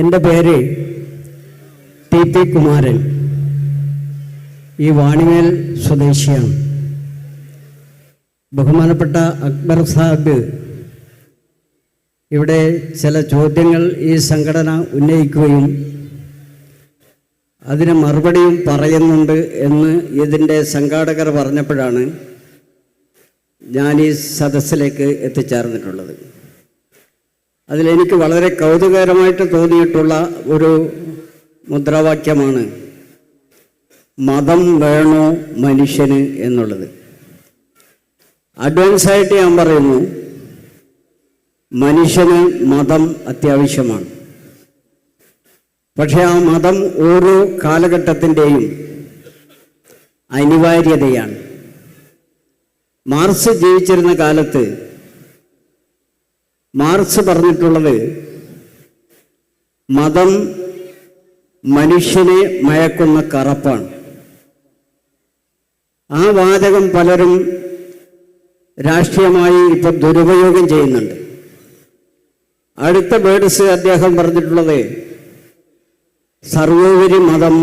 എന്റെ പേര് T P Kumaran. ഈ വാണിമേൽ സ്വദേശിയാണ്. ബഹുമാനപ്പെട്ട അക്ബർ സാഹിബ് ഇവിടെ ചില ചോദ്യങ്ങൾ ഈ സംഘടന ഉന്നയിക്കുകയും അതിന് മറുപടിയും പറയുന്നുണ്ട് എന്ന് ഇതിന്റെ സംഘാടകർ പറഞ്ഞപ്പോഴാണ് ഞാൻ ഈ സദസ്സിലേക്ക് എത്തിച്ചേർന്നിട്ടുള്ളത്. അതിലെനിക്ക് വളരെ കൗതുകകരമായിട്ട് തോന്നിയിട്ടുള്ള ഒരു മുദ്രാവാക്യമാണ് മതം വേണോ മനുഷ്യന് എന്നുള്ളത്. അഡ്വാൻസായിട്ട് ഞാൻ പറയുന്നു മനുഷ്യന് മതം അത്യാവശ്യമാണ്. പക്ഷെ ആ മതം ഓരോ കാലഘട്ടത്തിന്റെയും അനിവാര്യതയാണ്. മാർസ് ജീവിച്ചിരുന്ന കാലത്ത് മാർക്സ് പറഞ്ഞിട്ടുള്ളത് മതം മനുഷ്യനെ മയക്കുന്ന കറപ്പാണ്. ആ വാചകം പലരും രാഷ്ട്രീയമായി ഇപ്പൊ ദുരുപയോഗം ചെയ്യുന്നുണ്ട്. അടുത്ത ബേഡ്സ് അദ്ദേഹം പറഞ്ഞിട്ടുള്ളത് സർവോപരി മതം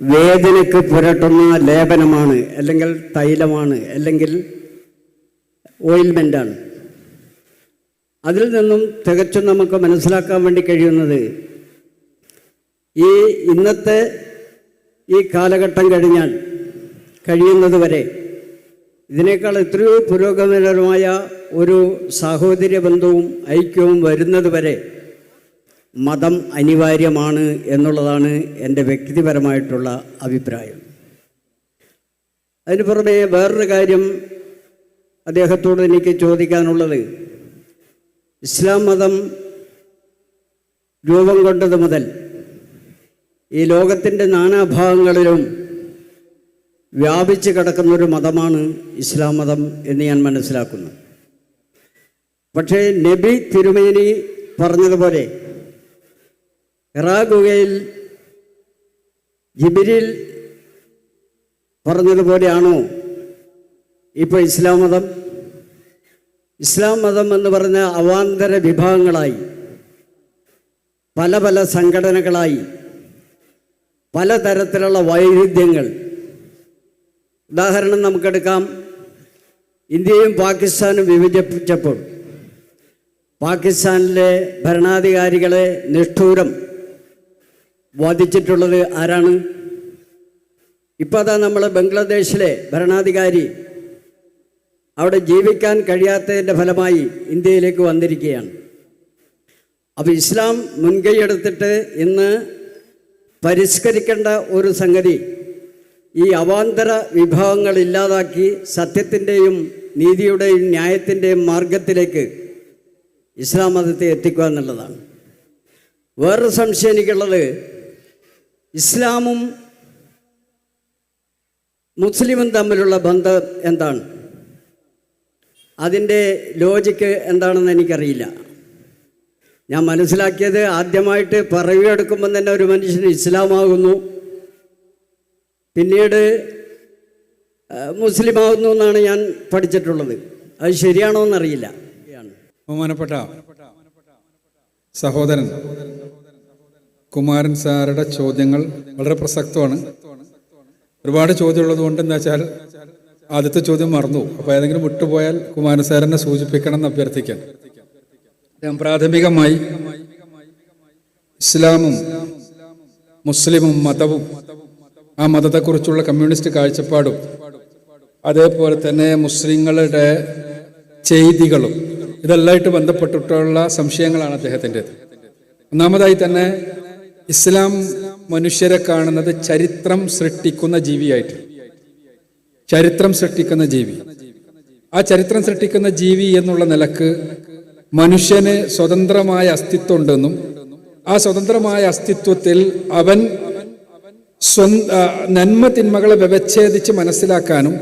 വേദനയ്ക്ക് പുരട്ടുന്ന ലേപനമാണ് അല്ലെങ്കിൽ തൈലമാണ് അല്ലെങ്കിൽ ഓയിൽമെന്റാണ് അതിൽ നിന്നും തികച്ചും നമുക്ക് മനസ്സിലാക്കാൻ വേണ്ടി കഴിയുന്നത് ഈ ഇന്നത്തെ ഈ കാലഘട്ടം കഴിഞ്ഞാൽ കഴിയുന്നത് വരെ ഇതിനേക്കാൾ എത്രയോ പുരോഗമനപരമായ ഒരു സാഹോദര്യ ബന്ധവും ഐക്യവും വരുന്നത് വരെ മതം അനിവാര്യമാണ് എന്നുള്ളതാണ് എന്റെ വ്യക്തിപരമായിട്ടുള്ള അഭിപ്രായം. അതിന് പുറമെ വേറൊരു കാര്യം അദ്ദേഹത്തോട് എനിക്ക് ചോദിക്കാനുള്ളത്. ഇസ്ലാം മതം രൂപം കൊണ്ടത് മുതൽ ഈ ലോകത്തിന്റെ നാനാഭാഗങ്ങളിലും വ്യാപിച്ച് കിടക്കുന്നൊരു മതമാണ് ഇസ്ലാം മതം എന്ന് ഞാൻ മനസ്സിലാക്കുന്നു. പക്ഷേ നബി തിരുമേനി പറഞ്ഞതുപോലെ ഇറാഖുകയിൽ ജിബിരിൽ പറഞ്ഞതുപോലെയാണോ ഇപ്പോൾ ഇസ്ലാം മതം ഇസ്ലാം മതം എന്ന് പറഞ്ഞ അവാന്തര വിഭാഗങ്ങളായി പല പല സംഘടനകളായി പലതരത്തിലുള്ള വൈരുദ്ധ്യങ്ങൾ. ഉദാഹരണം നമുക്കെടുക്കാം. ഇന്ത്യയും പാകിസ്ഥാനും വിഭജിപ്പിച്ചപ്പോൾ പാകിസ്ഥാനിലെ ഭരണാധികാരികളെ നിഷ്ഠൂരം വധിച്ചിട്ടുള്ളത് ആരാണ്? ഇപ്പോൾ അതാ നമ്മൾ ബംഗ്ലാദേശിലെ ഭരണാധികാരി അവിടെ ജീവിക്കാൻ കഴിയാത്തതിന്റെ ഫലമായി ഇന്ത്യയിലേക്ക് വന്നിരിക്കുകയാണ്. അപ്പോൾ ഇസ്ലാം മുൻകൈയെടുത്തിട്ട് ഇന്ന് പരിഷ്കരിക്കേണ്ട ഒരു സംഗതി ഈ അവാന്തര വിഭാഗങ്ങൾ ഇല്ലാതാക്കി സത്യത്തിന്റെയും നീതിയുടെയും ന്യായത്തിന്റെയും മാർഗത്തിലേക്ക് ഇസ്ലാം മതത്തെ എത്തിക്കുക എന്നുള്ളതാണ്. വേറൊരു സംശയം എനിക്കുള്ളത് ഇസ്ലാമും മുസ്ലിമും തമ്മിലുള്ള ബന്ധം എന്താണ്? അതിന്റെ ലോജിക്ക് എന്താണെന്ന് എനിക്കറിയില്ല. ഞാൻ മനസ്സിലാക്കിയത് ആദ്യമായിട്ട് പറയുകയെടുക്കുമ്പം തന്നെ ഒരു മനുഷ്യൻ ഇസ്ലാമാകുന്നു. പിന്നീട് മുസ്ലിം മുസ്ലിമാകുന്നു എന്നാണ് ഞാൻ പഠിച്ചിട്ടുള്ളത്. അത് ശരിയാണോ എന്നറിയില്ല. ബഹുമാനപ്പെട്ട സഹോദരൻ കുമാരൻ സാറുടെ ചോദ്യങ്ങൾ വളരെ പ്രസക്തമാണ്. ഒരുപാട് ചോദ്യമുള്ളത് കൊണ്ട് എന്താ വെച്ചാൽ ആദ്യത്തെ ചോദ്യം മറന്നു. അപ്പോൾ ഏതെങ്കിലും വിട്ടുപോയാൽ കുമാരൻ സാറിനെ സൂചിപ്പിക്കണം എന്ന് അഭ്യർത്ഥിക്കാൻ ഞാൻ പ്രാഥമികമായി ഇസ്ലാമും മുസ്ലിമും മതവും ആ മതത്തെക്കുറിച്ചുള്ള കമ്മ്യൂണിസ്റ്റ് കാഴ്ചപ്പാടും അതേപോലെ തന്നെ മുസ്ലിങ്ങളുടെ ചെയ്തികളും ഇതെല്ലായിട്ട് ബന്ധപ്പെട്ടിട്ടുള്ള സംശയങ്ങളാണ് അദ്ദേഹത്തിന്റെത്. ഒന്നാമതായി തന്നെ ഇസ്ലാം മനുഷ്യരെ കാണുന്നത് ചരിത്രം സൃഷ്ടിക്കുന്ന ജീവിയായിട്ട്. ചരിത്രം സൃഷ്ടിക്കുന്ന ജീവി. ആ ചരിത്രം സൃഷ്ടിക്കുന്ന ജീവി എന്നുള്ള നിലയ്ക്ക് മനുഷ്യന് സ്വതന്ത്രമായ അസ്തിത്വം ഉണ്ടെന്നും ആ സ്വതന്ത്രമായ അസ്തിത്വത്തിൽ അവൻ നന്മ തിന്മകളെ വ്യവച്ഛേദിച്ച് മനസ്സിലാക്കാനും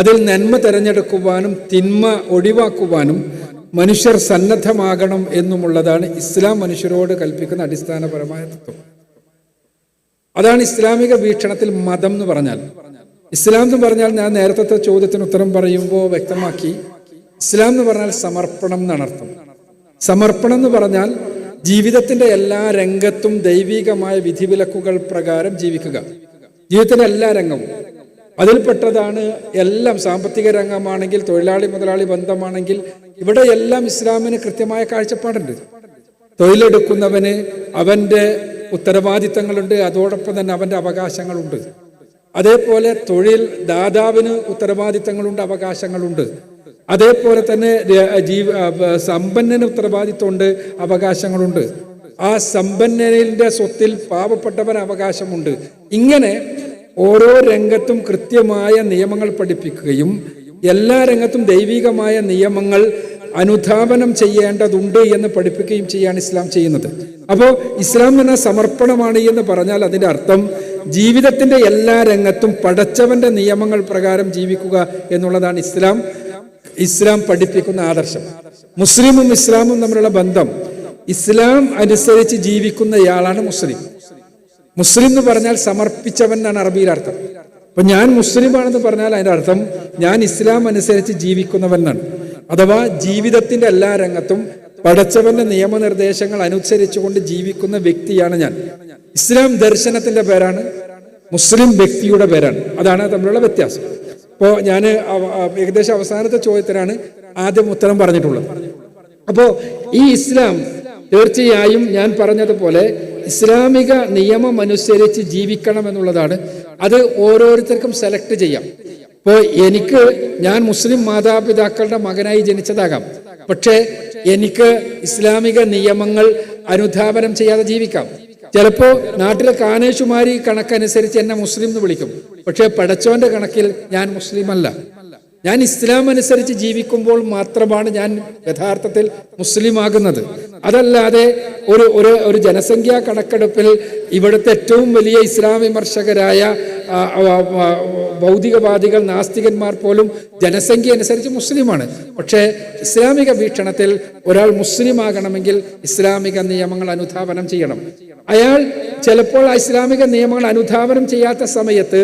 അതിൽ നന്മ തിരഞ്ഞെടുക്കുവാനും തിന്മ ഒഴിവാക്കുവാനും മനുഷ്യർ സന്നദ്ധമാകണം എന്നുമുള്ളതാണ് ഇസ്ലാം മനുഷ്യരോട് കൽപ്പിക്കുന്ന അടിസ്ഥാനപരമായ തത്വം. അതാണ് ഇസ്ലാമിക വീക്ഷണത്തിൽ മതം എന്ന് പറഞ്ഞാൽ. ഇസ്ലാം എന്ന് പറഞ്ഞാൽ ഞാൻ നേരത്തെ ചോദ്യത്തിന് ഉത്തരം പറയുമ്പോൾ വ്യക്തമാക്കി. ഇസ്ലാം എന്ന് പറഞ്ഞാൽ സമർപ്പണം എന്നാണ് അർത്ഥം സമർപ്പണം എന്ന് പറഞ്ഞാൽ ജീവിതത്തിന്റെ എല്ലാ രംഗത്തും ദൈവികമായ വിധിവിലക്കുകൾ പ്രകാരം ജീവിക്കുക. ജീവിതത്തിന്റെ എല്ലാ രംഗവും. അതിൽപ്പെട്ടതാണ് എല്ലാം സാമ്പത്തിക രംഗമാണെങ്കിൽ തൊഴിലാളി മുതലാളി ബന്ധമാണെങ്കിൽ ഇവിടെ എല്ലാം ഇസ്ലാമിന് കൃത്യമായ കാഴ്ചപ്പാടുണ്ട്. തൊഴിലെടുക്കുന്നവന് അവന്റെ ഉത്തരവാദിത്തങ്ങളുണ്ട് അതോടൊപ്പം തന്നെ അവന്റെ അവകാശങ്ങളുണ്ട്. അതേപോലെ തൊഴിൽ ദാതാവിന് ഉത്തരവാദിത്തങ്ങളുണ്ട് അവകാശങ്ങളുണ്ട്. അതേപോലെ തന്നെ ജീവ സമ്പന്നന് ഉത്തരവാദിത്തമുണ്ട് അവകാശങ്ങളുണ്ട്. ആ സമ്പന്നന്റെ സ്വത്തിൽ പാവപ്പെട്ടവന് അവകാശമുണ്ട്. ഇങ്ങനെ ഓരോ രംഗത്തും കൃത്യമായ നിയമങ്ങൾ പഠിപ്പിക്കുകയും എല്ലാ രംഗത്തും ദൈവികമായ നിയമങ്ങൾ അനുധാവനം ചെയ്യേണ്ടതുണ്ട് എന്ന് പഠിപ്പിക്കുകയും ചെയ്യാണ് ഇസ്ലാം ചെയ്യുന്നത്. അപ്പോൾ ഇസ്ലാം എന്ന സമർപ്പണമാണ് എന്ന് പറഞ്ഞാൽ അതിന്റെ അർത്ഥം ജീവിതത്തിന്റെ എല്ലാ രംഗത്തും പടച്ചവന്റെ നിയമങ്ങൾ പ്രകാരം ജീവിക്കുക എന്നുള്ളതാണ് ഇസ്ലാം. ഇസ്ലാം പഠിപ്പിക്കുന്ന ആദർശം. മുസ്ലിമും ഇസ്ലാമും തമ്മിലുള്ള ബന്ധം ഇസ്ലാം അനുസരിച്ച് ജീവിക്കുന്നയാളാണ് മുസ്ലിം. മുസ്ലിം എന്ന് പറഞ്ഞാൽ സമർപ്പിച്ചവൻ എന്നാണ് അറബിയിൽ അർത്ഥം. അപ്പൊ ഞാൻ മുസ്ലിമാണെന്ന് പറഞ്ഞാൽ അതിന്റെ അർത്ഥം ഞാൻ ഇസ്ലാം അനുസരിച്ച് ജീവിക്കുന്നവൻ എന്നാണ്. അഥവാ ജീവിതത്തിന്റെ എല്ലാ രംഗത്തും പടച്ചവന്റെ നിയമനിർദ്ദേശങ്ങൾ അനുസരിച്ചുകൊണ്ട് ജീവിക്കുന്ന വ്യക്തിയാണ് ഞാൻ. ഇസ്ലാം ദർശനത്തിന്റെ പേരാണ് മുസ്ലിം വ്യക്തിയുടെ പേരാണ്. അതാണ് തമ്മിലുള്ള വ്യത്യാസം. ഇപ്പോൾ ഞാൻ ഏകദേശം അവസാനത്തെ ചോദ്യത്തിനാണ് ആദ്യം ഉത്തരം പറഞ്ഞിട്ടുള്ളത്. അപ്പോൾ ഈ ഇസ്ലാം തീർച്ചയായും ഞാൻ പറഞ്ഞതുപോലെ ഇസ്ലാമിക നിയമം അനുസരിച്ച് ജീവിക്കണം എന്നുള്ളതാണ്. അത് ഓരോരുത്തർക്കും സെലക്ട് ചെയ്യാം. ഇപ്പോൾ എനിക്ക് ഞാൻ മുസ്ലിം മാതാപിതാക്കളുടെ മകനായി ജനിച്ചതാകാം. പക്ഷേ എനിക്ക് ഇസ്ലാമിക നിയമങ്ങൾ അനുധാപനം ചെയ്യാതെ ജീവിക്കാം. ചിലപ്പോൾ നാട്ടിലെ കാനേശുമാരി കണക്കനുസരിച്ച് എന്നെ മുസ്ലിം എന്ന് വിളിക്കും. പക്ഷേ പടച്ചോന്റെ കണക്കിൽ ഞാൻ മുസ്ലിം അല്ല ഞാൻ ഇസ്ലാം അനുസരിച്ച് ജീവിക്കുമ്പോൾ മാത്രമാണ് ഞാൻ യഥാർത്ഥത്തിൽ മുസ്ലിം ആകുന്നത് അതല്ലാതെ ഒരു ഒരു ഒരു ജനസംഖ്യാ കണക്കെടുപ്പിൽ ഇവിടുത്തെ ഏറ്റവും വലിയ ഇസ്ലാം വിമർശകരായ ഭൗതികവാദികൾ നാസ്തികന്മാർ പോലും ജനസംഖ്യ അനുസരിച്ച് മുസ്ലിമാണ്. പക്ഷേ ഇസ്ലാമിക വീക്ഷണത്തിൽ ഒരാൾ മുസ്ലിം ആകണമെങ്കിൽ ഇസ്ലാമിക നിയമങ്ങൾ അനുധാവനം ചെയ്യണം. അയാൾ ചിലപ്പോൾ ആ ഇസ്ലാമിക നിയമങ്ങൾ അനുധാവനം ചെയ്യാത്ത സമയത്ത്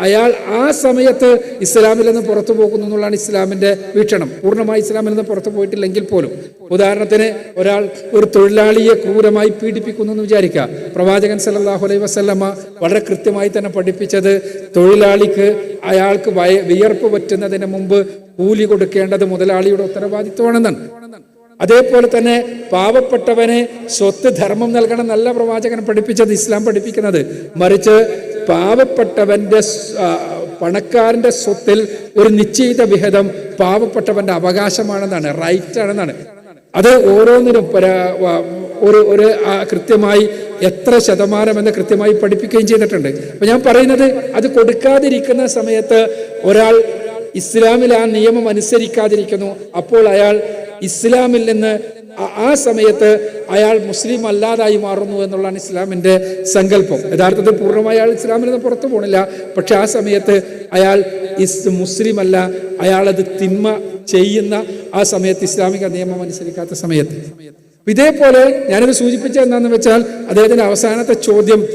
അയാൾ ആ സമയത്ത് ഇസ്ലാമിൽ നിന്ന് പുറത്തു പോകുന്നു എന്നുള്ളതാണ് ഇസ്ലാമിന്റെ വീക്ഷണം. പൂർണമായി ഇസ്ലാമിൽ നിന്ന് പുറത്തു പോയിട്ടില്ലെങ്കിൽ പോലും. ഉദാഹരണത്തിന് ഒരാൾ ഒരു തൊഴിലാളിയെ ക്രൂരമായി പീഡിപ്പിക്കുന്നു എന്ന് വിചാരിക്കുക. പ്രവാചകൻ സല്ലല്ലാഹു അലൈഹി വസല്ലമ വളരെ കൃത്യമായി തന്നെ പഠിപ്പിച്ചത് തൊഴിലാളിക്ക് അയാൾക്ക് വയ വിയർപ്പ് പറ്റുന്നതിന് മുമ്പ് കൂലി കൊടുക്കേണ്ടത് മുതലാളിയുടെ ഉത്തരവാദിത്വമാണെന്നാണ്. അതേപോലെ തന്നെ പാവപ്പെട്ടവന് സ്വത്ത് ധർമ്മം നൽകണം നല്ല പ്രവാചകൻ പഠിപ്പിച്ചത് ഇസ്ലാം പഠിപ്പിക്കുന്നത്. മറിച്ച് പാവപ്പെട്ടവന്റെ പണക്കാരന്റെ സ്വത്തിൽ ഒരു നിശ്ചയിത വിഹിതം പാവപ്പെട്ടവന്റെ അവകാശമാണെന്നാണ് റൈറ്റ് ആണെന്നാണ് അത് ഓരോന്നിനും ഒരു ഒരു കൃത്യമായി എത്ര ശതമാനം എന്ന് കൃത്യമായി പഠിപ്പിക്കുകയും ചെയ്തിട്ടുണ്ട്. അപ്പം ഞാൻ പറയുന്നത് അത് കൊടുക്കാതിരിക്കുന്ന സമയത്ത് ഒരാൾ ഇസ്ലാമിൽ ആ നിയമം അനുസരിക്കാതിരിക്കുന്നു അപ്പോൾ അയാൾ ഇസ്ലാമിൽ നിന്ന് ആ- സമയത്ത് അയാൾ മുസ്ലിം അല്ലാതായി മാറുന്നു എന്നുള്ളതാണ് ഇസ്ലാമിന്റെ സങ്കല്പം. യഥാർത്ഥത്തിൽ പൂർണമായി അയാൾ ഇസ്ലാമിൽ നിന്ന് പുറത്തു പോകണില്ല പക്ഷെ ആ സമയത്ത് അയാൾ ഇസ് മുസ്ലിം അല്ല അയാളത് തിന്മ ചെയ്യുന്ന ആ സമയത്ത് ഇസ്ലാമിക നിയമം അനുസരിക്കാത്ത സമയത്ത്. ഇതേപോലെ ഞാനത് സൂചിപ്പിച്ചത് എന്താണെന്ന് വെച്ചാൽ അദ്ദേഹത്തിന്റെ അവസാനത്തെ ചോദ്യം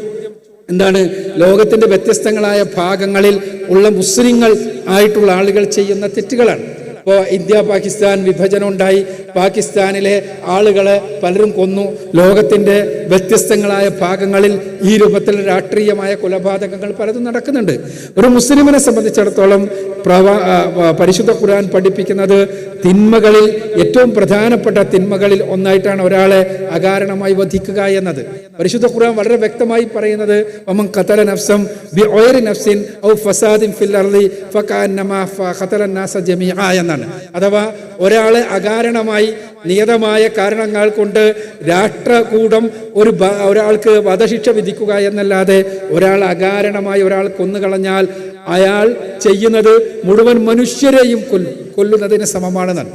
എന്താണ്? ലോകത്തിന്റെ വ്യത്യസ്തങ്ങളായ ഭാഗങ്ങളിൽ ഉള്ള മുസ്ലിങ്ങൾ ആയിട്ടുള്ള ആളുകൾ ചെയ്യുന്ന തെറ്റുകളാണ്. ഇപ്പോൾ ഇന്ത്യ പാകിസ്ഥാൻ വിഭജനം ഉണ്ടായി. പാകിസ്ഥാനിലെ ആളുകളെ പലരും കൊന്നു. ലോകത്തിന്റെ വ്യത്യസ്തങ്ങളായ ഭാഗങ്ങളിൽ ഈ രൂപത്തിൽ രാഷ്ട്രീയമായ കൊലപാതകങ്ങൾ പലതും നടക്കുന്നുണ്ട്. ഒരു മുസ്ലിമിനെ സംബന്ധിച്ചിടത്തോളം പ്രവാ പരിശുദ്ധ ഖുർആൻ പഠിപ്പിക്കുന്നത് തിന്മകളിൽ ഏറ്റവും പ്രധാനപ്പെട്ട തിന്മകളിൽ ഒന്നായിട്ടാണ് ഒരാളെ അകാരണമായി വധിക്കുക എന്നത്. പരിശുദ്ധ ഖുർആൻ വളരെ വ്യക്തമായി പറയുന്നത് ഖതല നഫ്സം ബി നഫ്സിൻ ഔ ഫസാദിൻ ഫിൽ ഫകഅന്നമാ ഖതല നാസ ജമീഅ എന്നാണ്. അഥവാ ഒരാളെ അകാരണമായി നിയതമായ കാരണങ്ങൾ കൊണ്ട് രാഷ്ട്രകൂടം ഒരു ഒരാൾക്ക് വധശിക്ഷ വിധിക്കുക എന്നല്ലാതെ ഒരാൾ അകാരണമായി ഒരാൾ കൊന്നുകളഞ്ഞാൽ അയാൾ ചെയ്യുന്നത് മുഴുവൻ മനുഷ്യരെയും കൊല്ലും കൊല്ലുന്നതിന് സമമാണെന്നാണ്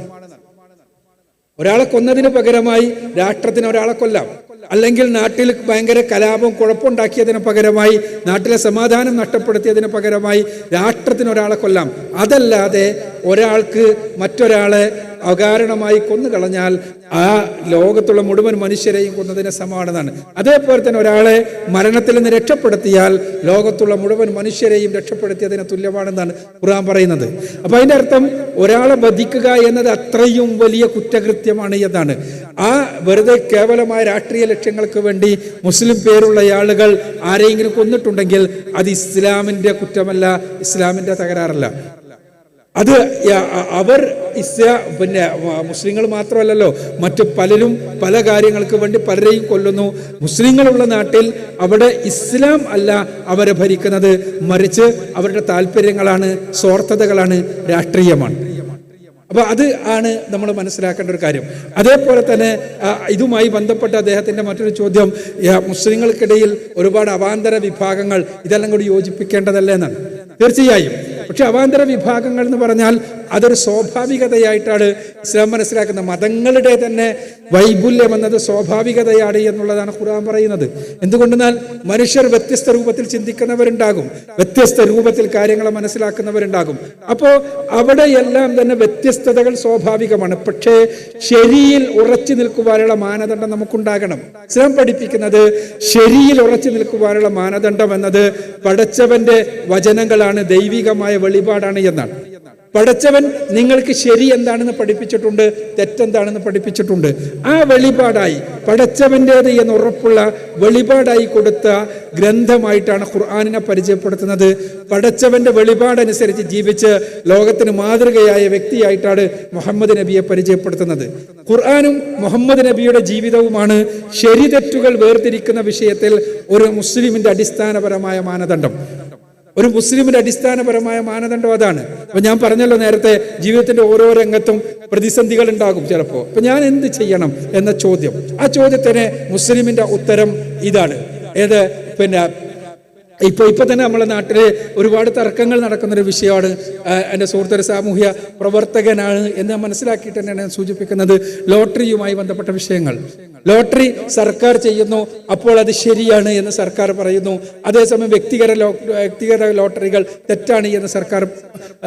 ഒരാളെ കൊന്നതിന് പകരമായി രാഷ്ട്രത്തിന് ഒരാളെ കൊല്ലാം. അല്ലെങ്കിൽ നാട്ടിൽ ഭയങ്കര കലാപം കുഴപ്പമുണ്ടാക്കിയതിന് പകരമായി നാട്ടിലെ സമാധാനം നഷ്ടപ്പെടുത്തിയതിന് പകരമായി രാഷ്ട്രത്തിന് ഒരാളെ കൊല്ലാം. അതല്ലാതെ ഒരാൾക്ക് മറ്റൊരാളെ അകാരണമായി കൊന്നുകളഞ്ഞാൽ ആ ലോകത്തുള്ള മുഴുവൻ മനുഷ്യരെയും കൊന്നതിന് സമാനമാണ് അതേപോലെ തന്നെ ഒരാളെ മരണത്തിൽ നിന്ന് രക്ഷപ്പെടുത്തിയാൽ ലോകത്തുള്ള മുഴുവൻ മനുഷ്യരെയും രക്ഷപ്പെടുത്തിയതിന് തുല്യമാണെന്നാണ് ഖുർആൻ പറയുന്നത്. അപ്പൊ അതിന്റെ അർത്ഥം ഒരാളെ വധിക്കുക എന്നത് അത്രയും വലിയ കുറ്റകൃത്യമാണ് എന്നാണ്. ആ വെറുതെ കേവലമായ രാഷ്ട്രീയ ലക്ഷ്യങ്ങൾക്ക് വേണ്ടി മുസ്ലിം പേരുള്ള ആളുകൾ ആരെങ്കിലും കൊന്നിട്ടുണ്ടെങ്കിൽ അത് ഇസ്ലാമിന്റെ കുറ്റമല്ല ഇസ്ലാമിന്റെ തകരാറല്ല. അത് അവർ ഇസ്ലാ പിന്നെ മുസ്ലിങ്ങൾ മാത്രമല്ലല്ലോ മറ്റ് പലരും പല കാര്യങ്ങൾക്ക് വേണ്ടി പലരെയും കൊല്ലുന്നു. മുസ്ലിങ്ങളുള്ള നാട്ടിൽ അവിടെ ഇസ്ലാം അല്ല അവരെ ഭരിക്കുന്നത്. മറിച്ച് അവരുടെ താല്പര്യങ്ങളാണ് സ്വാർത്ഥതകളാണ് രാഷ്ട്രീയമാണ്. അപ്പോൾ അത് ആണ് നമ്മൾ മനസ്സിലാക്കേണ്ട ഒരു കാര്യം. അതേപോലെ തന്നെ ഇതുമായി ബന്ധപ്പെട്ട അദ്ദേഹത്തിന്റെ മറ്റൊരു ചോദ്യം മുസ്ലിങ്ങൾക്കിടയിൽ ഒരുപാട് അവാന്തര വിഭാഗങ്ങൾ ഇതെല്ലാം കൂടി യോജിപ്പിക്കേണ്ടതല്ലേ എന്നാണ്. തീർച്ചയായും. പക്ഷെ അവാന്തര വിഭാഗങ്ങൾ എന്ന് പറഞ്ഞാൽ അതൊരു സ്വാഭാവികതയായിട്ടാണ് ഇസ്ലാം മനസ്സിലാക്കുന്ന മതങ്ങളുടെ തന്നെ വൈപുല്യം എന്നത് സ്വാഭാവികതയാണ് എന്നുള്ളതാണ് ഖുർആൻ പറയുന്നത്. എന്തുകൊണ്ടെന്നാൽ മനുഷ്യർ വ്യത്യസ്ത രൂപത്തിൽ ചിന്തിക്കുന്നവരുണ്ടാകും. വ്യത്യസ്ത രൂപത്തിൽ കാര്യങ്ങളെ മനസ്സിലാക്കുന്നവരുണ്ടാകും. അപ്പോൾ അവിടെയെല്ലാം തന്നെ വ്യത്യസ്തതകൾ സ്വാഭാവികമാണ്. പക്ഷേ ശരിയിൽ ഉറച്ചു നിൽക്കുവാനുള്ള മാനദണ്ഡം നമുക്കുണ്ടാകണം. ഇസ്ലാം പഠിപ്പിക്കുന്നത് ശരിയിൽ ഉറച്ചു നിൽക്കുവാനുള്ള മാനദണ്ഡം എന്നത് പടച്ചവന്റെ വചനങ്ങളാണ് ദൈവികമായ വെളിപാടാണ് എന്നാണ്. പടച്ചവൻ നിങ്ങൾക്ക് ശരി എന്താണെന്ന് പഠിപ്പിച്ചിട്ടുണ്ട് തെറ്റെന്താണെന്ന് പഠിപ്പിച്ചിട്ടുണ്ട്. ആ വെളിപാടായി പഠിച്ചവന്റേത് എന്ന് ഉറപ്പുള്ള വെളിപാടായി കൊടുത്ത ഗ്രന്ഥമായിട്ടാണ് ഖുർആാനിനെ പരിചയപ്പെടുത്തുന്നത്. പഠിച്ചവന്റെ വെളിപാടനുസരിച്ച് ജീവിച്ച് ലോകത്തിന് മാതൃകയായ വ്യക്തിയായിട്ടാണ് മുഹമ്മദ് നബിയെ പരിചയപ്പെടുത്തുന്നത്. ഖുർആാനും മുഹമ്മദ് നബിയുടെ ജീവിതവുമാണ് ശരി തെറ്റുകൾ വേർതിരിക്കുന്ന വിഷയത്തിൽ ഒരു മുസ്ലിമിന്റെ അടിസ്ഥാനപരമായ മാനദണ്ഡം. ഒരു മുസ്ലിമിന്റെ അടിസ്ഥാനപരമായ മാനദണ്ഡം അതാണ്. അപ്പൊ ഞാൻ പറഞ്ഞല്ലോ നേരത്തെ ജീവിതത്തിന്റെ ഓരോ രംഗത്തും പ്രതിസന്ധികൾ ഉണ്ടാകും ചിലപ്പോൾ അപ്പൊ ഞാൻ എന്ത് ചെയ്യണം എന്ന ചോദ്യം. ആ ചോദ്യത്തിന് മുസ്ലിമിന്റെ ഉത്തരം ഇതാണ്. ഏത്? പിന്നെ ഇപ്പൊ ഇപ്പോൾ തന്നെ നമ്മുടെ നാട്ടിൽ ഒരുപാട് തർക്കങ്ങൾ നടക്കുന്നൊരു വിഷയമാണ്. എന്റെ സുഹൃത്തൊരു സാമൂഹ്യ പ്രവർത്തകനാണ് എന്ന് മനസ്സിലാക്കിയിട്ട് തന്നെയാണ് ഞാൻ സൂചിപ്പിക്കുന്നത്. ലോട്ടറിയുമായി ബന്ധപ്പെട്ട വിഷയങ്ങൾ. ലോട്ടറി സർക്കാർ ചെയ്യുന്നു അപ്പോൾ അത് ശരിയാണ് എന്ന് സർക്കാർ പറയുന്നു. അതേസമയം വ്യക്തിഗത ലോ വ്യക്തിഗത ലോട്ടറികൾ തെറ്റാണ് എന്ന് സർക്കാർ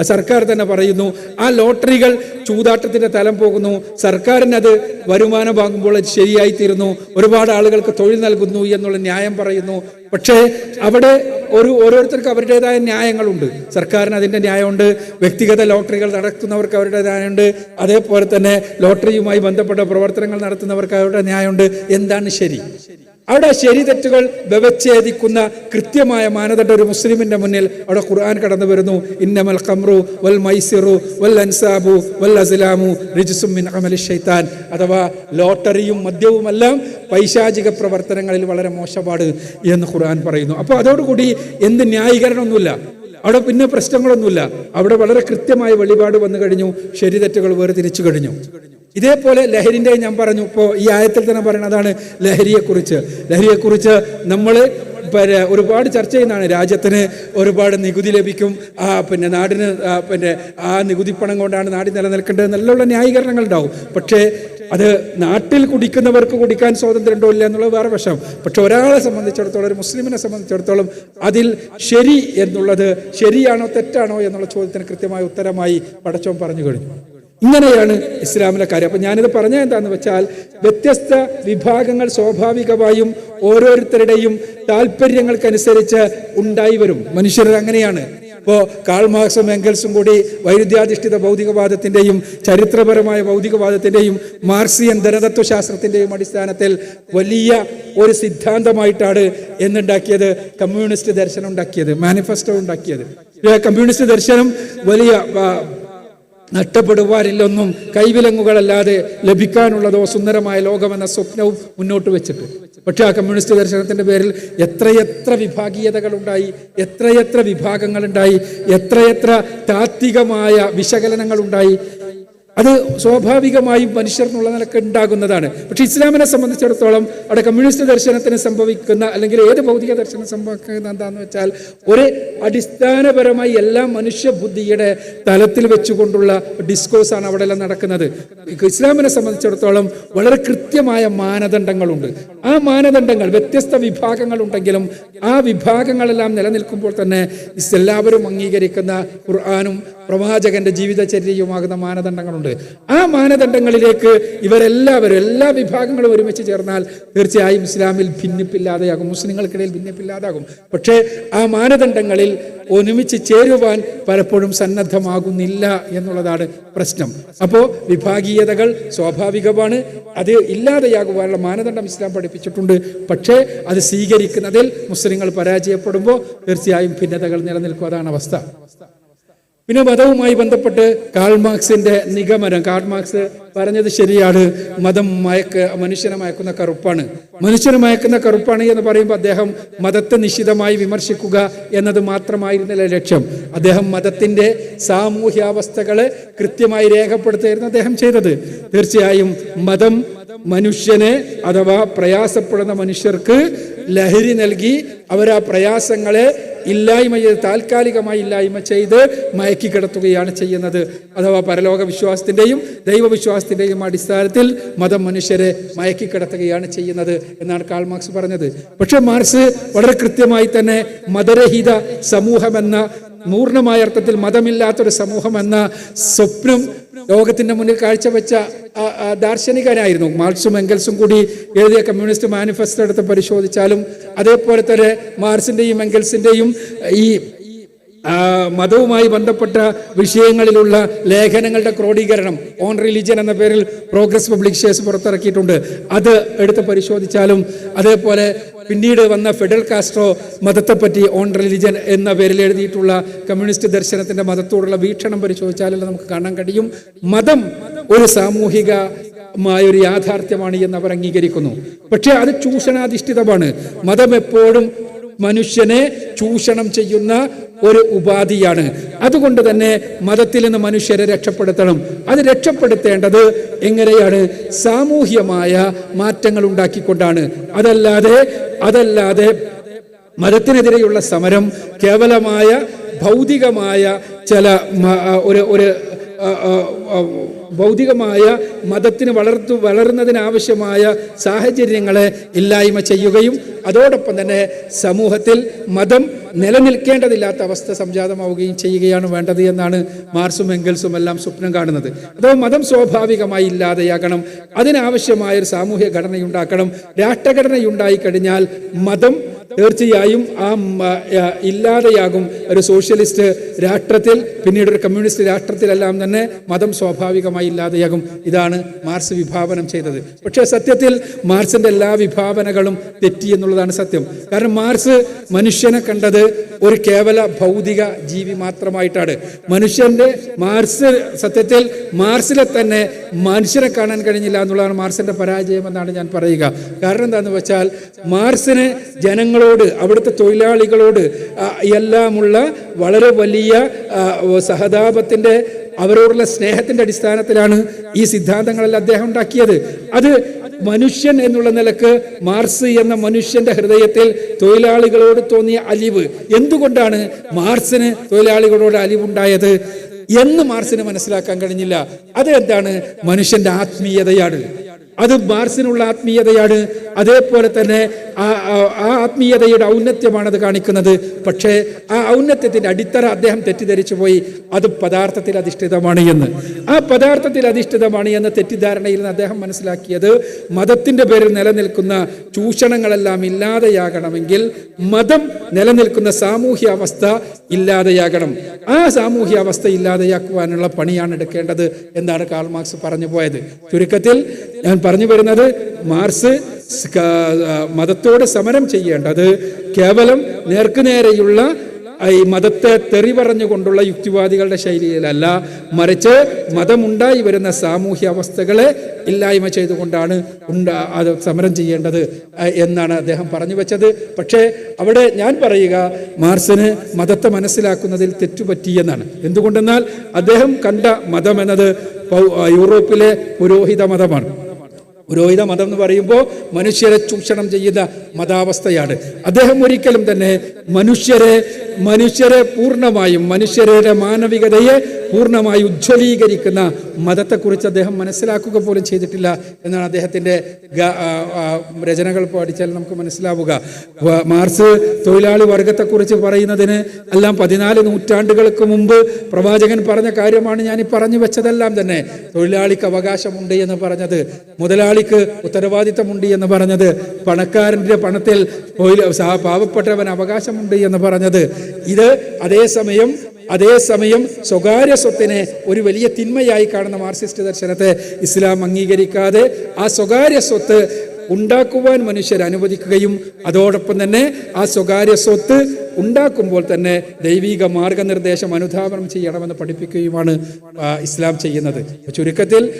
സർക്കാർ തന്നെ പറയുന്നു. ആ ലോട്ടറികൾ ചൂതാട്ടത്തിന്റെ തലം പോകുന്നു. സർക്കാരിന് അത് വരുമാനം വാങ്ങുമ്പോൾ അത് ശരിയായിത്തീരുന്നു. ഒരുപാട് ആളുകൾക്ക് തൊഴിൽ നൽകുന്നു എന്നുള്ള ന്യായം പറയുന്നു. പക്ഷേ അവിടെ ഒരു ഓരോരുത്തർക്ക് അവരുടേതായ ന്യായങ്ങളുണ്ട്. സർക്കാരിന് അതിന്റെ ന്യായമുണ്ട്. വ്യക്തിഗത ലോട്ടറികൾ നടത്തുന്നവർക്ക് ന്യായമുണ്ട്. അതേപോലെ തന്നെ ലോട്ടറിയുമായി ബന്ധപ്പെട്ട പ്രവർത്തനങ്ങൾ നടത്തുന്നവർക്ക് അവരുടെ ന്യായമുണ്ട്. എന്താണ് ശരി? അവിടെ ശരി തെറ്റുകൾ വ്യവച്ഛേദിക്കുന്ന കൃത്യമായ മാനദണ്ഡം ഒരു മുസ്ലിമിന്റെ മുന്നിൽ അവിടെ ഖുർആൻ കടന്നു വരുന്നു. ഇന്നമൽ ഖംറു വൽ മൈസിറു വൽ അൻസാബു വൽ അസ്ലാമു റിജ്സും മിൻ അമലി ഷൈത്താൻ അഥവാ ലോട്ടറിയും മദ്യവുമെല്ലാം പൈശാചിക പ്രവർത്തനങ്ങളിൽ വളരെ മോശപാട് എന്ന് ഖുർആൻ പറയുന്നു. അപ്പോൾ അതോടുകൂടി എന്ത് ന്യായീകരണമൊന്നുമില്ല. അവിടെ പിന്നെ പ്രശ്നങ്ങളൊന്നുമില്ല. അവിടെ വളരെ കൃത്യമായ വെളിപാട് വന്നു കഴിഞ്ഞു. ശരി തെറ്റുകൾ വേർതിരിച്ചു കഴിഞ്ഞു. ഇതേപോലെ ലഹരിന്റെ ഞാൻ പറഞ്ഞു ഇപ്പോൾ ഈ ആയത്തിൽ തന്നെ പറയുന്നതാണ് ലഹരിയെക്കുറിച്ച്. ലഹരിയെക്കുറിച്ച് നമ്മൾ പിന്നെ ഒരുപാട് ചർച്ച ചെയ്യുന്നതാണ്. രാജ്യത്തിന് ഒരുപാട് നികുതി ലഭിക്കും. ആ പിന്നെ നാടിന് പിന്നെ ആ നികുതി പണം കൊണ്ടാണ് നാട് നിലനിൽക്കേണ്ടത് നല്ലുള്ള ന്യായീകരണങ്ങൾ ഉണ്ടാവും. പക്ഷേ അത് നാട്ടിൽ കുടിക്കുന്നവർക്ക് കുടിക്കാൻ സ്വാതന്ത്ര്യം ഉണ്ടോ ഇല്ല എന്നുള്ളത് വേറെ വശം പക്ഷെ ഒരാളെ സംബന്ധിച്ചിടത്തോളം ഒരു മുസ്ലിമിനെ സംബന്ധിച്ചിടത്തോളം അതിൽ ശരി എന്നുള്ളത് ശരിയാണോ തെറ്റാണോ എന്നുള്ള ചോദ്യത്തിന് കൃത്യമായ ഉത്തരമായി പടച്ചോൻ പറഞ്ഞു കഴിഞ്ഞു. ഇങ്ങനെയാണ് ഇസ്ലാമിലെ കാര്യം. അപ്പം ഞാനിത് പറഞ്ഞ എന്താന്ന് വെച്ചാൽ വ്യത്യസ്ത വിഭാഗങ്ങൾ സ്വാഭാവികമായും ഓരോരുത്തരുടെയും താല്പര്യങ്ങൾക്കനുസരിച്ച് ഉണ്ടായി വരും. മനുഷ്യർ അങ്ങനെയാണ്. ഇപ്പോൾ കാൾ മാർക്സും എംഗൽസും കൂടി വൈരുദ്ധ്യാധിഷ്ഠിത ഭൗതികവാദത്തിന്റെയും ചരിത്രപരമായ ഭൗതികവാദത്തിന്റെയും മാർസിയൻ ധനതത്വശാസ്ത്രത്തിന്റെയും അടിസ്ഥാനത്തിൽ വലിയ ഒരു സിദ്ധാന്തമായിട്ടാണ് എന്നുണ്ടാക്കിയത് കമ്മ്യൂണിസ്റ്റ് ദർശനം ഉണ്ടാക്കിയത് മാനിഫെസ്റ്റോ ഉണ്ടാക്കിയത്. കമ്മ്യൂണിസ്റ്റ് ദർശനം വലിയ നഷ്ടപ്പെടുവാനില്ലൊന്നും കൈവിലങ്ങുകളല്ലാതെ ലഭിക്കാനുള്ളതോ സുന്ദരമായ ലോകമെന്ന സ്വപ്നവും മുന്നോട്ട് വെച്ചിട്ട്. പക്ഷേ ആ കമ്മ്യൂണിസ്റ്റ് ദർശനത്തിന്റെ പേരിൽ എത്രയെത്ര വിഭാഗീയതകളുണ്ടായി എത്രയെത്ര വിഭാഗങ്ങളുണ്ടായി എത്രയെത്ര താത്വികമായ വിശകലനങ്ങളുണ്ടായി അത് സ്വാഭാവികമായും മനുഷ്യർക്കുള്ള നിലയ്ക്ക് ഉണ്ടാകുന്നതാണ്. പക്ഷെ ഇസ്ലാമിനെ സംബന്ധിച്ചിടത്തോളം അവിടെ കമ്മ്യൂണിസ്റ്റ് ദർശനത്തിന് സംഭവിക്കുന്ന അല്ലെങ്കിൽ ഏത് ഭൗതിക ദർശനം സംഭവിക്കുന്ന എന്താന്ന് വെച്ചാൽ ഒരു അടിസ്ഥാനപരമായി എല്ലാ മനുഷ്യബുദ്ധിയുടെ തലത്തിൽ വെച്ചുകൊണ്ടുള്ള ഡിസ്കോഴ്സാണ് അവിടെ എല്ലാം നടക്കുന്നത്. ഇസ്ലാമിനെ സംബന്ധിച്ചിടത്തോളം വളരെ കൃത്യ കൃത്യമായ മാനദണ്ഡങ്ങളുണ്ട്. ആ മാനദണ്ഡങ്ങൾ വ്യത്യസ്ത വിഭാഗങ്ങളുണ്ടെങ്കിലും ആ വിഭാഗങ്ങളെല്ലാം നിലനിൽക്കുമ്പോൾ തന്നെ എല്ലാവരും അംഗീകരിക്കുന്ന ഖുർആാനും പ്രവാചകന്റെ ജീവിതചര്യയുമാകുന്ന മാനദണ്ഡങ്ങളുണ്ട്. ആ മാനദണ്ഡങ്ങളിലേക്ക് ഇവരെല്ലാവരും എല്ലാ വിഭാഗങ്ങളും ഒരുമിച്ച് ചേർന്നാൽ തീർച്ചയായും ഇസ്ലാമിൽ ഭിന്നിപ്പില്ലാതെയാകും മുസ്ലിങ്ങൾക്കിടയിൽ ഭിന്നിപ്പില്ലാതാകും. പക്ഷേ ആ മാനദണ്ഡങ്ങളിൽ ഒരുമിച്ച് ചേരുവാൻ പലപ്പോഴും സന്നദ്ധമാകുന്നില്ല എന്നുള്ളതാണ് പ്രശ്നം. അപ്പോൾ വിഭാഗീയതകൾ സ്വാഭാവികമാണ് അത് ഇല്ലാതെയാകുവാനുള്ള മാനദണ്ഡം ഇസ്ലാം പഠിപ്പിച്ചിട്ടുണ്ട്. പക്ഷേ അത് സ്വീകരിക്കുന്നതിൽ മുസ്ലിങ്ങൾ പരാജയപ്പെടുമ്പോൾ തീർച്ചയായും ഭിന്നതകൾ നിലനിൽക്കും. അതാണ് അവസ്ഥ. പിന്നെ മതവുമായി ബന്ധപ്പെട്ട് കാൾ മാർക്സിന്റെ നിഗമനം. കാൾ മാർക്സ് പറഞ്ഞത് ശരിയാണ്. മതം മയക്ക് മനുഷ്യനെ മയക്കുന്ന കറുപ്പാണ്. മനുഷ്യനെ മയക്കുന്ന കറുപ്പാണ് എന്ന് പറയുമ്പോൾ അദ്ദേഹം മതത്തെ നിശിതമായി വിമർശിക്കുക എന്നത് മാത്രമായിരുന്നില്ല ലക്ഷ്യം. അദ്ദേഹം മതത്തിന്റെ സാമൂഹ്യാവസ്ഥകളെ കൃത്യമായി രേഖപ്പെടുത്തുകയായിരുന്നു അദ്ദേഹം ചെയ്തത്. തീർച്ചയായും മതം മനുഷ്യനെ അഥവാ പ്രയാസപ്പെടുന്ന മനുഷ്യർക്ക് ലഹരി നൽകി അവർ ആ പ്രയാസങ്ങളെ ഇല്ലായ്മ ചെയ്ത് താൽക്കാലികമായി ഇല്ലായ്മ ചെയ്ത് മയക്കി കിടത്തുകയാണ് ചെയ്യുന്നത്. അഥവാ പരലോക വിശ്വാസത്തിന്റെയും ദൈവവിശ്വാസത്തിന്റെയും അടിസ്ഥാനത്തിൽ മതം മനുഷ്യരെ മയക്കി കിടത്തുകയാണ് ചെയ്യുന്നത് എന്നാണ് കാൾ മാർക്സ് പറഞ്ഞത്. പക്ഷേ മാർക്സ് വളരെ കൃത്യമായി തന്നെ മതരഹിത സമൂഹമെന്ന പൂർണമായ അർത്ഥത്തിൽ മതമില്ലാത്തൊരു സമൂഹം എന്ന സ്വപ്നം ലോകത്തിന്റെ മുന്നിൽ കാഴ്ചവെച്ച ദാർശനികനായിരുന്നു. മാർക്സും എങ്കൽസും കൂടി എഴുതിയ കമ്മ്യൂണിസ്റ്റ് മാനിഫെസ്റ്റോ എടുത്ത് പരിശോധിച്ചാലും അതേപോലെ തന്നെ മാർക്സിന്റെയും എങ്കൽസിന്റെയും ഈ മതവുമായി ബന്ധപ്പെട്ട വിഷയങ്ങളിലുള്ള ലേഖനങ്ങളുടെ ക്രോഡീകരണം ഓൺ റിലീജിയൻ എന്ന പേരിൽ പ്രോഗ്രസ് പബ്ലിക് ഷേഴ്സ് പുറത്തിറക്കിയിട്ടുണ്ട്. അത് എടുത്ത് പരിശോധിച്ചാലും അതേപോലെ പിന്നീട് വന്ന ഫെഡറൽ കാസ്ട്രോ മതത്തെപ്പറ്റി ഓൺ റിലിജൻ എന്ന പേരിൽ എഴുതിയിട്ടുള്ള കമ്മ്യൂണിസ്റ്റ് ദർശനത്തിന്റെ മതത്തോടുള്ള വീക്ഷണം പരിശോധിച്ചാലും നമുക്ക് കാണാൻ കഴിയും. മതം ഒരു സാമൂഹികമായ ഒരു യാഥാർത്ഥ്യമാണ് എന്ന് അവർ അംഗീകരിക്കുന്നു. പക്ഷേ അത് ചൂഷണാധിഷ്ഠിതമാണ്. മതം എപ്പോഴും മനുഷ്യനെ ചൂഷണം ചെയ്യുന്ന ഒരു ഉപാധിയാണ്. അതുകൊണ്ട് തന്നെ മതത്തിൽ നിന്ന് മനുഷ്യരെ രക്ഷപ്പെടുത്തണം. അത് രക്ഷപ്പെടുത്തേണ്ടത് എങ്ങനെയാണ്? സാമൂഹ്യമായ മാറ്റങ്ങൾ ഉണ്ടാക്കിക്കൊണ്ടാണ്. അതല്ലാതെ അതല്ലാതെ മതത്തിനെതിരെയുള്ള സമരം കേവലമായ ഭൗതികമായ ചില ഒരു ഒരു ഭൗതികമായ മതത്തിന് വളർത്തു വളരുന്നതിനാവശ്യമായ സാഹചര്യങ്ങളെ ഇല്ലായ്മ ചെയ്യുകയും അതോടൊപ്പം തന്നെ സമൂഹത്തിൽ മതം നിലനിൽക്കേണ്ടതില്ലാത്ത അവസ്ഥ സംജാതമാവുകയും ചെയ്യുകയാണ് വേണ്ടത് എന്നാണ് മാർസും എങ്കൽസും എല്ലാം സ്വപ്നം കാണുന്നത്. അതോ മതം സ്വാഭാവികമായി ഇല്ലാതെയാകണം അതിനാവശ്യമായ ഒരു സാമൂഹ്യ ഘടനയുണ്ടാക്കണം രാഷ്ട്രഘടനയുണ്ടായിക്കഴിഞ്ഞാൽ മതം തീർച്ചയായും ആ ഇല്ലാതെയാകും ഒരു സോഷ്യലിസ്റ്റ് രാഷ്ട്രത്തിൽ പിന്നീട് ഒരു കമ്മ്യൂണിസ്റ്റ് രാഷ്ട്രത്തിലെല്ലാം തന്നെ മതം സ്വാഭാവികമായി ഇല്ലാതെയാകും. ഇതാണ് മാർസ് വിഭാവനം ചെയ്തത്. പക്ഷേ സത്യത്തിൽ മാർസിന്റെ എല്ലാ വിഭാവനകളും തെറ്റി എന്നുള്ളതാണ് സത്യം. കാരണം മാർസ് മനുഷ്യനെ കണ്ടത് ഒരു കേവല ഭൗതിക ജീവി മാത്രമായിട്ടാണ്. മനുഷ്യന്റെ മാർസ് സത്യത്തിൽ മാർസിലെ തന്നെ മനുഷ്യനെ കാണാൻ കഴിഞ്ഞില്ല എന്നുള്ളതാണ് മാർസിന്റെ പരാജയം എന്നാണ് ഞാൻ പറയുക. കാരണം എന്താണെന്ന് വെച്ചാൽ മാർസിന് ജനങ്ങളോട് അവിടുത്തെ തൊഴിലാളികളോട് എല്ലാമുള്ള വളരെ വലിയ സഹതാപത്തിന്റെ അവരോടുള്ള സ്നേഹത്തിന്റെ അടിസ്ഥാനത്തിലാണ് ഈ സിദ്ധാന്തങ്ങളെല്ലാം അദ്ദേഹം ഉണ്ടാക്കിയത്. അത് മനുഷ്യൻ എന്നുള്ള നിലയ്ക്ക് മാർസ് എന്ന മനുഷ്യന്റെ ഹൃദയത്തിൽ തൊഴിലാളികളോട് തോന്നിയ അലിവ്. എന്തുകൊണ്ടാണ് മാർസിന് തൊഴിലാളികളോട് അലിവുണ്ടായത് എന്ന് മാർസിന് മനസ്സിലാക്കാൻ കഴിഞ്ഞില്ല. അതെന്താണ്? മനുഷ്യന്റെ ആത്മീയതയാണ്. അത് മാർസിനുള്ള ആത്മീയതയാണ്. അതേപോലെ തന്നെ ആ ആ- ആത്മീയതയുടെ ഔന്നത്യമാണ് അത് കാണിക്കുന്നത്. പക്ഷേ ആ ഔന്നത്യത്തിന്റെ അടിത്തറ അദ്ദേഹം തെറ്റിദ്ധരിച്ചു പോയി. അത് പദാർത്ഥത്തിൽ അധിഷ്ഠിതമാണ് എന്ന്. ആ പദാർത്ഥത്തിൽ അധിഷ്ഠിതമാണ് എന്ന തെറ്റിദ്ധാരണയിൽ നിന്ന് അദ്ദേഹം മനസ്സിലാക്കിയത് മതത്തിന്റെ പേരിൽ നിലനിൽക്കുന്ന ചൂഷണങ്ങളെല്ലാം ഇല്ലാതെയാകണമെങ്കിൽ മതം നിലനിൽക്കുന്ന സാമൂഹ്യ അവസ്ഥ ഇല്ലാതെയാകണം. ആ സാമൂഹ്യ അവസ്ഥ ഇല്ലാതെയാക്കുവാനുള്ള പണിയാണ് എടുക്കേണ്ടത് എന്നാണ് കാൾ മാർക്സ് പറഞ്ഞു പോയത്. ചുരുക്കത്തിൽ ഞാൻ പറഞ്ഞു വരുന്നത് മാർസ് മതത്തോട് സമരം ചെയ്യേണ്ടത് കേവലം നേർക്കുനേരെയുള്ള ഈ മതത്തെ തെറി പറഞ്ഞുകൊണ്ടുള്ള യുക്തിവാദികളുടെ ശൈലിയിലല്ല. മറിച്ച് മതമുണ്ടായി വരുന്ന സാമൂഹ്യ അവസ്ഥകളെ ഇല്ലായ്മ ചെയ്തുകൊണ്ടാണ് ഉണ്ടാ അത് സമരം ചെയ്യേണ്ടത് എന്നാണ് അദ്ദേഹം പറഞ്ഞു വെച്ചത്. പക്ഷേ അവിടെ ഞാൻ പറയുക മാർസിന് മതത്തെ മനസ്സിലാക്കുന്നതിൽ തെറ്റുപറ്റിയെന്നാണ് എന്തുകൊണ്ടെന്നാൽ അദ്ദേഹം കണ്ട മതം എന്നത് യൂറോപ്പിലെ പുരോഹിത മതമാണ്. പുരോഹിത മതം എന്ന് പറയുമ്പോൾ മനുഷ്യരെ ചൂഷണം ചെയ്യുന്ന മതാവസ്ഥയാണ്. അദ്ദേഹം ഒരിക്കലും തന്നെ മനുഷ്യരെ മനുഷ്യരെ പൂർണമായും മനുഷ്യരുടെ മാനവികതയെ പൂർണമായി ഉജ്ജ്വലീകരിക്കുന്ന മതത്തെക്കുറിച്ച് അദ്ദേഹം മനസ്സിലാക്കുക പോലും ചെയ്തിട്ടില്ല എന്നാണ് അദ്ദേഹത്തിന്റെ രചനകൾ പഠിച്ചാൽ നമുക്ക് മനസ്സിലാവുക. മാർസ് തൊഴിലാളി വർഗത്തെക്കുറിച്ച് പറയുന്നതിന് എല്ലാം പതിനാല് നൂറ്റാണ്ടുകൾക്ക് മുമ്പ് പ്രവാചകൻ പറഞ്ഞ കാര്യമാണ് ഞാൻ ഈ പറഞ്ഞു വെച്ചതെല്ലാം തന്നെ. തൊഴിലാളിക്ക് അവകാശമുണ്ട് എന്ന് പറഞ്ഞത് മുതലാളിക്ക് ഉത്തരവാദിത്തമുണ്ട് എന്ന് പറഞ്ഞത് പണക്കാരന്റെ പണത്തിൽ പാവപ്പെട്ടവൻ അവകാശമുണ്ട് എന്ന് പറഞ്ഞത്. ഇത് അതേസമയം അതേസമയം സ്വകാര്യ സ്വത്തിനെ ഒരു വലിയ തിന്മയായി കാണുന്ന മാർസിസ്റ്റ് ദർശനത്തെ ഇസ്ലാം അംഗീകരിക്കാതെ ആ സ്വകാര്യ സ്വത്ത് ഉണ്ടാക്കുവാൻ മനുഷ്യർ അനുവദിക്കുകയും അതോടൊപ്പം തന്നെ ആ സ്വകാര്യ സ്വത്ത് ഉണ്ടാക്കുമ്പോൾ തന്നെ ദൈവിക മാർഗനിർദ്ദേശം അനുധാപനം ചെയ്യണമെന്ന് പഠിപ്പിക്കുകയുമാണ് ഇസ്ലാം ചെയ്യുന്നത്. ചുരുക്കത്തിൽ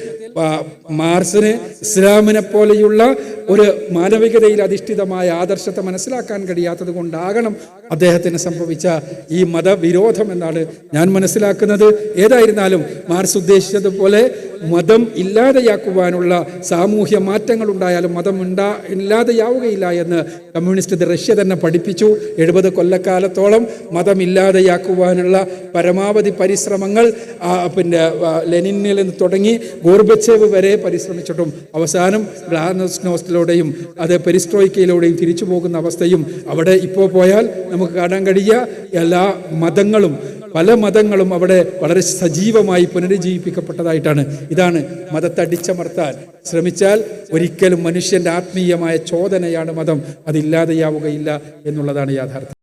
മാർസിന് ഇസ്ലാമിനെ പോലെയുള്ള ഒരു മാനവികതയിൽ അധിഷ്ഠിതമായ ആദർശത്തെ മനസ്സിലാക്കാൻ കഴിയാത്തത് കൊണ്ടാകണം അദ്ദേഹത്തിന് സംഭവിച്ച ഈ മതവിരോധം എന്നാണ് ഞാൻ മനസ്സിലാക്കുന്നത്. ഏതായിരുന്നാലും മാർസ് ഉദ്ദേശിച്ചതുപോലെ മതം ഇല്ലാതെയാക്കുവാനുള്ള സാമൂഹ്യ മാറ്റങ്ങൾ ഉണ്ടായാലും മതം ഉണ്ടാ ഇല്ലാതെയാവുകയില്ല എന്ന് കമ്മ്യൂണിസ്റ്റ് റഷ്യ തന്നെ പഠിപ്പിച്ചു. എഴുപത് കൊല്ലക്കാലത്തോളം മതം ഇല്ലാതെയാക്കുവാനുള്ള പരമാവധി പരിശ്രമങ്ങൾ പിന്നെ ലെനിനിൽ നിന്ന് തുടങ്ങി ഗോർബച്ചേവ് വരെ പരിശ്രമിച്ചിട്ടും അവസാനം ഗ്ലാനോസ്നോസ്റ്റിലൂടെയും അത് പെരിസ്ട്രോയിക്കയിലൂടെയും തിരിച്ചു പോകുന്ന അവസ്ഥയും അവിടെ ഇപ്പോൾ പോയാൽ നമുക്ക് കാണാൻ കഴിയുക. എല്ലാ മതങ്ങളും പല മതങ്ങളും അവിടെ വളരെ സജീവമായി പുനരുജ്ജീവിപ്പിക്കപ്പെട്ടതായിട്ടാണ്. ഇതാണ് മതത്തെ അടിച്ചമർത്താൻ ശ്രമിച്ചാൽ ഒരിക്കലും മനുഷ്യന്റെ ആത്മീയമായ ചോദനയാണ് മതം. അതില്ലാതെയാവുകയില്ല എന്നുള്ളതാണ് യാഥാർത്ഥ്യം.